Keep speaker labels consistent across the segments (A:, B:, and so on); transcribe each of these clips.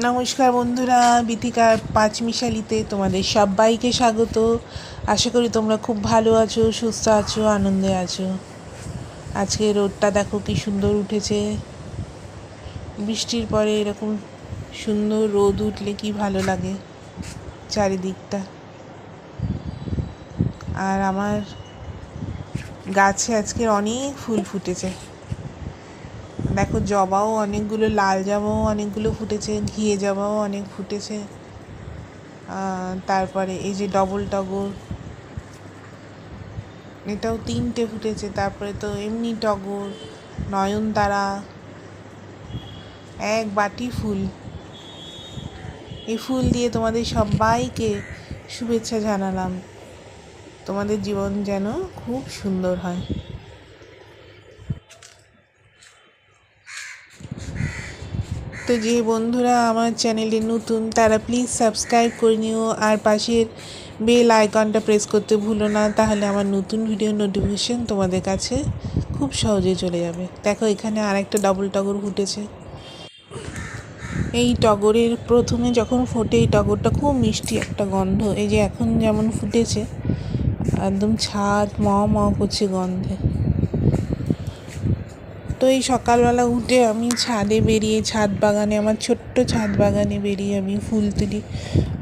A: নমস্কার বন্ধুরা বিথিকার পাঁচমিশালিতে তোমাদের সবাইকে স্বাগত। আশা করি তোমরা খুব ভালো আছো, সুস্থ আছো, আনন্দে আছো। আজকে রোদটা দেখো কি সুন্দর উঠেছে। বৃষ্টির পরে এরকম সুন্দর রোদ উঠলে কি ভালো লাগে চারিদিকটা। আর আমার গাছে আজকে অনেক ফুল ফুটেছে। দেখো জবাও অনেকগুলো, লাল জবাও অনেকগুলো ফুটেছে, ঘিয়ে জবাও অনেক ফুটেছে। তারপরে এই যে ডবল টগর, এটাও তিনটে ফুটেছে। তারপরে তো এমনি টগর, নয়নতারা, এক বাটি ফুল। এই ফুল দিয়ে তোমাদের সবাইকে শুভেচ্ছা জানালাম। তোমাদের জীবন যেন খুব সুন্দর হয়। তো যে বন্ধুরা আমার চ্যানেলে নতুন, তারা প্লিজ সাবস্ক্রাইব করে নিও আর পাশের বেল আইকনটা প্রেস করতে ভুলো না, তাহলে আমার নতুন ভিডিও নোটিফিকেশন তোমাদের কাছে খুব সহজে চলে যাবে। দেখো, এখানে আর একটা ডবল টগর ফুটেছে। এই টগরের প্রথমে যখন ফোটে, এই টগরটা খুব মিষ্টি একটা গন্ধ। এই যে এখন যেমন ফুটেছে, একদম ছাদ ম ম করছে গন্ধে। এই সকালবেলা উঠে আমি ছাদে বেরিয়ে, ছাদ বাগানে, আমার ছোট্ট ছাদ বাগানে বেরিয়ে আমি ফুল তুলি,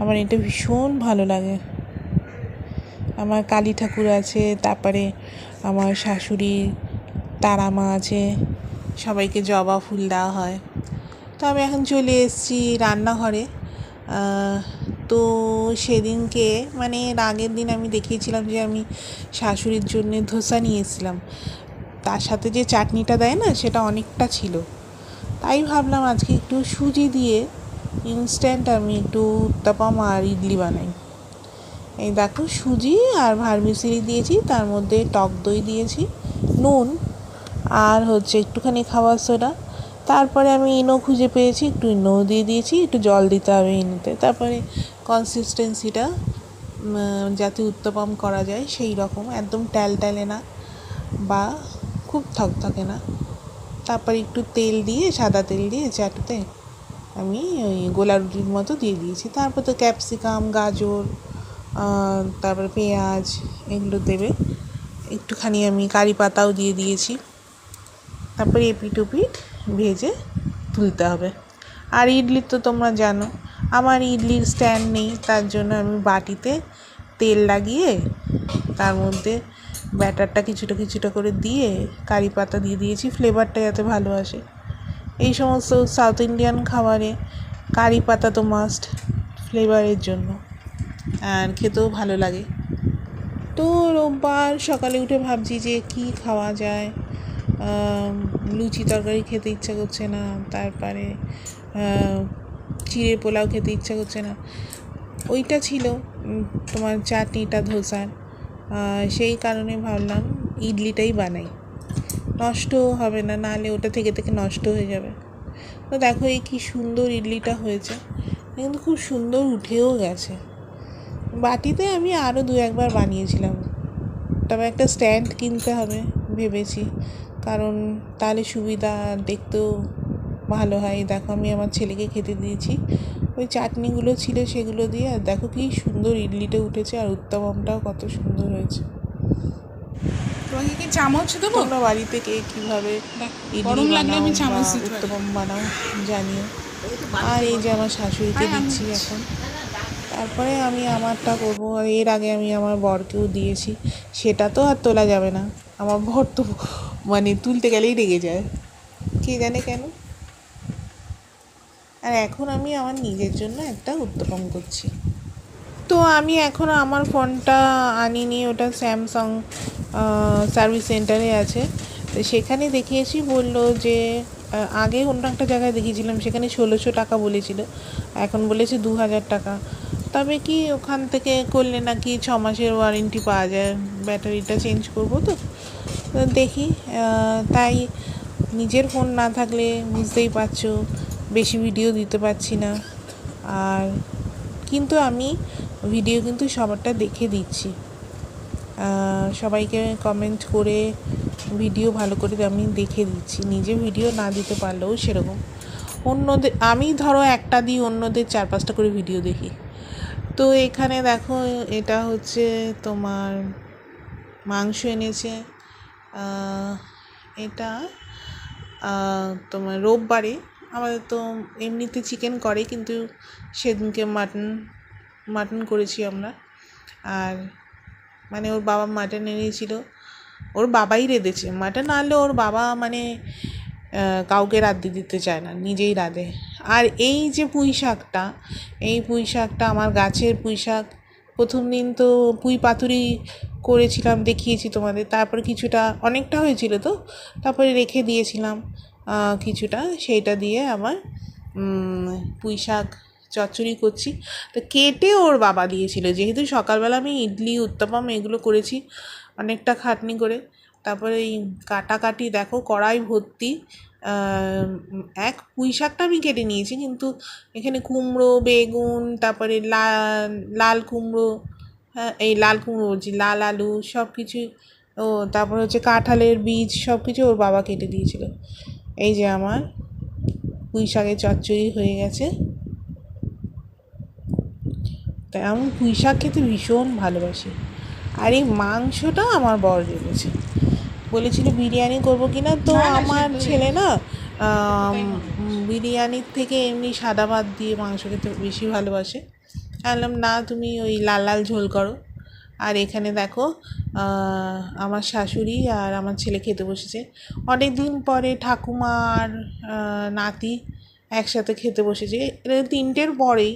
A: আমার এটা ভীষণ ভালো লাগে। আমার কালী ঠাকুর আছে, তারপরে আমার শাশুড়ি, তারা মা আছে, সবাইকে জবা ফুল দেওয়া হয়। তো আমি এখন চলে এসেছি রান্নাঘরে। তো সেদিনকে মানে এর আগের দিন আমি দেখিয়েছিলাম যে আমি শাশুড়ির জন্য ধোসা নিয়ে এসেছিলাম। তার সাথে যে চাটনিটা দেয় না, সেটা অনেকটা ছিল। তাই ভাবলাম আজকে একটু সুজি দিয়ে ইনস্ট্যান্ট আমি একটু উত্তাপাম আর ইডলি বানাই। এই দেখো, সুজি আর ভার্মিসিলি দিয়েছি, তার মধ্যে টক দই দিয়েছি, নুন আর হচ্ছে একটুখানি খাবার সোডা। তারপরে আমি ইনো খুঁজে পেয়েছি, একটু ইনো দিয়ে দিয়েছি, একটু জল দিতে হবে ইনোতে। তারপরে কনসিস্টেন্সিটা যাতে উত্তপম করা যায়, সেই রকম, একদম ট্যালট্যালে না, বা খুব থকথকে না। তারপর একটু তেল দিয়ে, সাদা তেল দিয়ে চাটুতে আমি ওই গোলা রুটির মতো দিয়ে দিয়েছি। তারপর তো ক্যাপসিকাম, গাজর তারপরে পেঁয়াজ এগুলো দেবে। একটুখানি আমি কারি পাতাও দিয়ে দিয়েছি। তারপরে এপিট ওপিট ভেজে তুলতে হবে। আর ইডলি তো তোমরা জানো, আমার ইডলির স্ট্যান্ড নেই, তার জন্য আমি বাটিতে তেল লাগিয়ে তার মধ্যে ব্যাটারটা কিছুটা কিছুটা করে দিয়ে কারি পাতা দিয়ে দিয়েছি ফ্লেভারটা যাতে ভালো আসে। এই সমস্ত সাউথ ইন্ডিয়ান খাবারে কারি পাতা তো মাস্ট ফ্লেভারের জন্য। আর খেতেও ভালো লাগে। তো রোববার সকালে উঠে ভাবছি যে কি খাওয়া যায়। লুচি তরকারি খেতে ইচ্ছা করছে না, তারপরে চিড়ে পোলাও খেতে ইচ্ছা করছে না। ওইটা ছিল তোমার চাটনিটা ধোসার। সেই কারণে ভাবলাম ইডলিটাই বানাই। নষ্টও হবে না নাহলে ওটা থেকে থেকে নষ্ট হয়ে যাবে। তো দেখো এই কী সুন্দর ইডলিটা হয়েছে। কিন্তু খুব সুন্দর উঠেও গেছে। বাটিতে আমি আরও দু একবার বানিয়েছিলাম। তবে একটা স্ট্যান্ড কিনতে হবে ভেবেছি। কারণ তাহলে সুবিধা দেখতেও ভালো হয়। দেখো আমি আমার ছেলেকে খেতে দিয়েছি। ওই চাটনিগুলো ছিল সেগুলো দিয়ে আর দেখো কি সুন্দর ইডলিটা উঠেছে আর উত্তপমটাও কত সুন্দর হয়েছে।
B: তোমাকে কি চামচ দেবো?
A: তোমরা বাড়িতে কে কীভাবে
B: গরম লাগলে আমি চামচ।
A: উত্তপম বানাও জানিও। আর এই যে আমার শাশুড়িকে দিচ্ছি এখন। তারপরে আমি আমারটা করব আর এর আগে আমি আমার বরকেও দিয়েছি। সেটা তো আর তোলা যাবে না। আমার বর তো মানে তুলতে গেলেই রেগে যায়। কে জানে কেন? আর এখন আমি আমার নিজের জন্য একটা উত্তপম করছি। তো আমি এখন আমার ফোনটা আনিনি, ওটা স্যামসাং সার্ভিস সেন্টারে আছে। তো সেখানে দেখিয়েছি, বলল যে আগে অন্য একটা জায়গায় দেখিয়েছিলাম, সেখানে ষোলোশো টাকা বলেছিল। এখন বলেছে দু হাজার টাকা। তবে কি ওখান থেকে করলে নাকি ছ মাসের ওয়ারেন্টি পাওয়া যায়? ব্যাটারিটা চেঞ্জ করব তো? দেখি তাই নিজের ফোন না থাকলে বুঝতেই পারছ। বেশি ভিডিও দিতে পারছি না। আর কিন্তু আমি ভিডিও কিন্তু সবারটা দেখে দিচ্ছি। সবাইকে কমেন্ট করে ভিডিও ভালো করে আমি দেখে দিচ্ছি। নিজে ভিডিও না দিতে পারলেও সেরকম। অন্যদের আমি ধরো একটা দিই, অন্যদের চার পাঁচটা করে ভিডিও দেখি। তো এখানে দেখো, এটা হচ্ছে তোমার মাংস এনেছে। এটা তোমার রোববারে। আমাদের তো এমনিতে চিকেন করে, কিন্তু সেদিনকে মাটন মাটন করেছি আমরা। আর মানে ওর বাবা মাটন এনেছিল। ওর বাবাই রেঁধেছে। মাটন আনলে ওর বাবা মানে কাউকে রাঁধতে দিতে চায় না, নিজেই রাঁধে। আর এই যে পুঁই শাকটা, এই পুঁই শাকটা আমার গাছের পুঁই শাক, প্রথম দিন তো পুঁই পাতুরি করেছিলাম, দেখিয়েছি তোমাদের। তারপরে কিছুটা, অনেকটা হয়েছিল তো, তারপরে রেখে দিয়েছিলাম। কিছুটা সেইটা দিয়ে আমার পুঁই শাক চচ্চড়ি করছি। তো কেটে ওর বাবা দিয়েছিল। যেহেতু সকালবেলা আমি ইডলি, উত্তাপাম এগুলো করেছি অনেকটা খাটনি করে। তারপরে এই কাটাকাটি দেখো, কড়াই ভর্তি এক পুঁই শাকটা আমি কেটে নিয়েছি। কিন্তু এখানে কুমড়ো, বেগুন, তারপরে লাল কুমড়ো হ্যাঁ এই লাল কুমড়ো বলছি, লাল আলু সব কিছুই ও তারপর হচ্ছে কাঁঠালের বীজ সব কিছু ওর বাবা কেটে দিয়েছিল। এই যে আমার পুঁই শাকের চচ্চড়ি হয়ে গেছে। তাই আমি পুঁই শাক খেতে ভীষণ ভালোবাসি। আর এই মাংসটা আমার বর রেখেছে বলেছিল বিরিয়ানি করব কি না তো আমার ছেলে না বিরিয়ানির থেকে এমনি সাদা ভাত দিয়ে মাংস খেতে বেশি ভালোবাসে। আমি বললাম না তুমি ওই লাল লাল ঝোল করো। আর এখানে দেখো আমার শাশুড়ি আর আমার ছেলে খেতে বসেছে। অনেক দিন পরে ঠাকুমা আর নাতি একসাথে খেতে বসেছে। তিনটের পরেই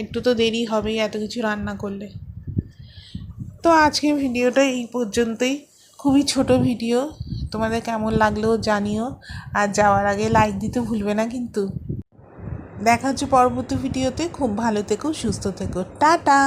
A: একটু তো দেরি হবেই এত কিছু রান্না করলে। তো আজকের ভিডিওটা এই পর্যন্তই। খুবই ছোট ভিডিও। তোমাদের কেমন লাগল জানিও। আর যাওয়ার আগে লাইক দিতে ভুলবে না কিন্তু। দেখা হচ্ছে পরবর্তী ভিডিওতে। খুব ভালো থেকো, সুস্থ থেকো। টাটা!